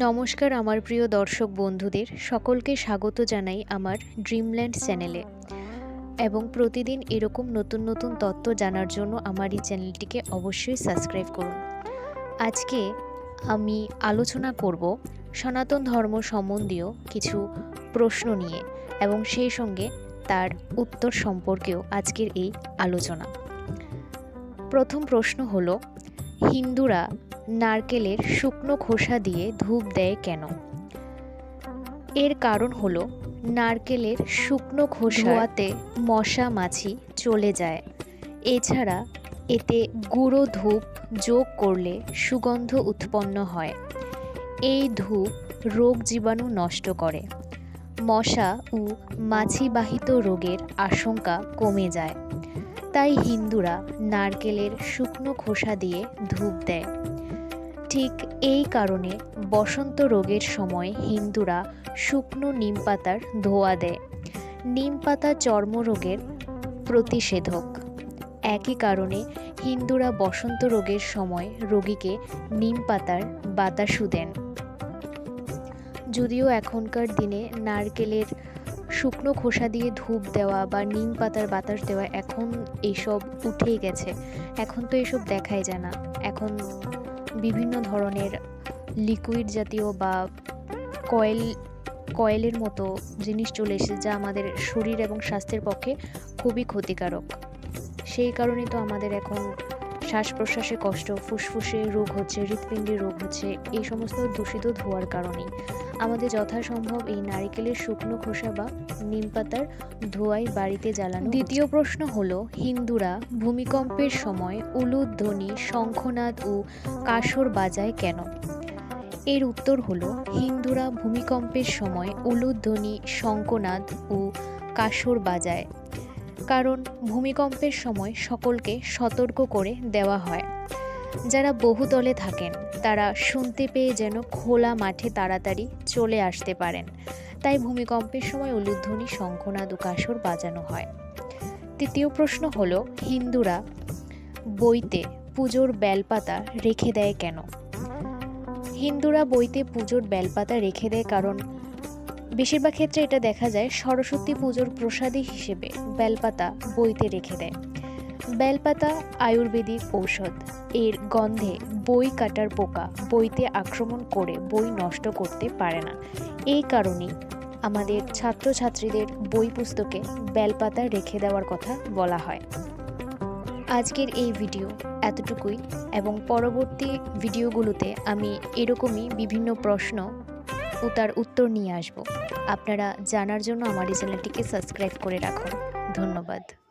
নমস্কার আমার প্রিয় দর্শক বন্ধুদের, সকলকে স্বাগত জানাই আমার ড্রিমল্যান্ড চ্যানেলে এবং প্রতিদিন এরকম নতুন নতুন তত্ত্ব জানার জন্য আমার এই চ্যানেলটিকে অবশ্যই সাবস্ক্রাইব করুন। আজকে আমি আলোচনা করব সনাতন ধর্ম সম্বন্ধীয় কিছু প্রশ্ন নিয়ে এবং সেই সঙ্গে তার উত্তর সম্পর্কেও আজকের এই আলোচনা। প্রথম প্রশ্ন হলো, হিন্দুরা নারকেলের শুকনো খোসা দিয়ে ধূপ দেয় কেন? এর কারণ হলো নারকেলের শুকনো খোসাতে মশা মাছি চলে যায়। এছাড়া এতে গুঁড়ো ধূপ যোগ করলে সুগন্ধ উৎপন্ন হয়। এই ধূপ রোগ জীবাণু নষ্ট করে। মশা ও মাছিবাহিত রোগের আশঙ্কা কমে যায়। তাই হিন্দুরা নারকেলের শুকনো খোসা দিয়ে ধূপ দেয়। ঠিক এই কারণে বসন্ত রোগের সময় হিন্দুরা শুকনো নিম পাতার ধোয়া দেয়। নিম পাতা চর্মরোগের প্রতিষেধক। একই কারণে হিন্দুরা বসন্ত রোগের সময় রোগীকে নিম পাতার বাতাসু দেন। যদিও এখনকার দিনে নারকেলের শুকনো খোসা দিয়ে ধূপ দেওয়া বা নিম পাতার বাতাস দেওয়া এখন এইসব উঠেই গেছে। এখন তো এসব দেখাই যায় না। এখন বিভিন্ন ধরনের লিকুইড জাতীয় বা কয়েল কয়েলের মতো জিনিস চলে এসেছে যা আমাদের শরীর এবং স্বাস্থ্যের পক্ষে খুবই ক্ষতিকারক। সেই কারণে তো আমাদের এখন শ্বাস প্রশ্বাসে কষ্ট, ফুসফুসে রোগ হচ্ছে, হৃৎপিণ্ডে রোগ হচ্ছে, এই সমস্ত দূষিত ধোয়ার কারণেই। আমাদের যথাসম্ভব এই নারিকেলের শুকনো খোসা বা নিম পাতার ধোয়াই বাড়িতে জ্বালানো দ্বিতীয় প্রশ্ন হলো, হিন্দুরা ভূমিকম্পের সময় উলুধ্বনি, শঙ্খনাদ ও কাসর বাজায় কেন? এর উত্তর হলো, হিন্দুরা ভূমিকম্পের সময় উলুধ্বনি, শঙ্খনাদ ও কাসর বাজায়। কারণ ভূমিকম্পের সময় সকলকে সতর্ক করে দেওয়া হয়। যারা বহুতলে থাকেন, তারা শুনতে পেয়ে যেন খোলা মাঠে তাড়াতাড়ি চলে আসতে পারেন। তাই ভূমিকম্পের সময় উলুধ্বনি, শঙ্খনাদ ও কাসর বাজানো হয়। তৃতীয় প্রশ্ন হলো, হিন্দুরা বইতে পুজোর বেলপাতা রেখে দেয় কেন? হিন্দুরা বইতে পুজোর বেলপাতা রেখে দেয় কারণ বেশিরভাগ ক্ষেত্রে এটা দেখা যায় সরস্বতী পুজোর প্রসাদী হিসেবে বেলপাতা বইতে রেখে দেয়। বেলপাতা, আয়ুর্বেদিক ঔষধ। এর গন্ধে বই কাটার পোকা বইতে আক্রমণ করে বই নষ্ট করতে পারে না। এই কারণেই আমাদের ছাত্রছাত্রীদের বই পুস্তকে বেলপাতা রেখে দেওয়ার কথা বলা হয়। আজকের এই ভিডিও এতটুকুই এবং পরবর্তী ভিডিওগুলোতে আমি এরকমই বিভিন্ন প্রশ্ন ও তার উত্তর নিয়ে আসব। আপনারা জানার জন্য আমার এই চ্যানেলটিকে সাবস্ক্রাইব করে রাখুন। ধন্যবাদ।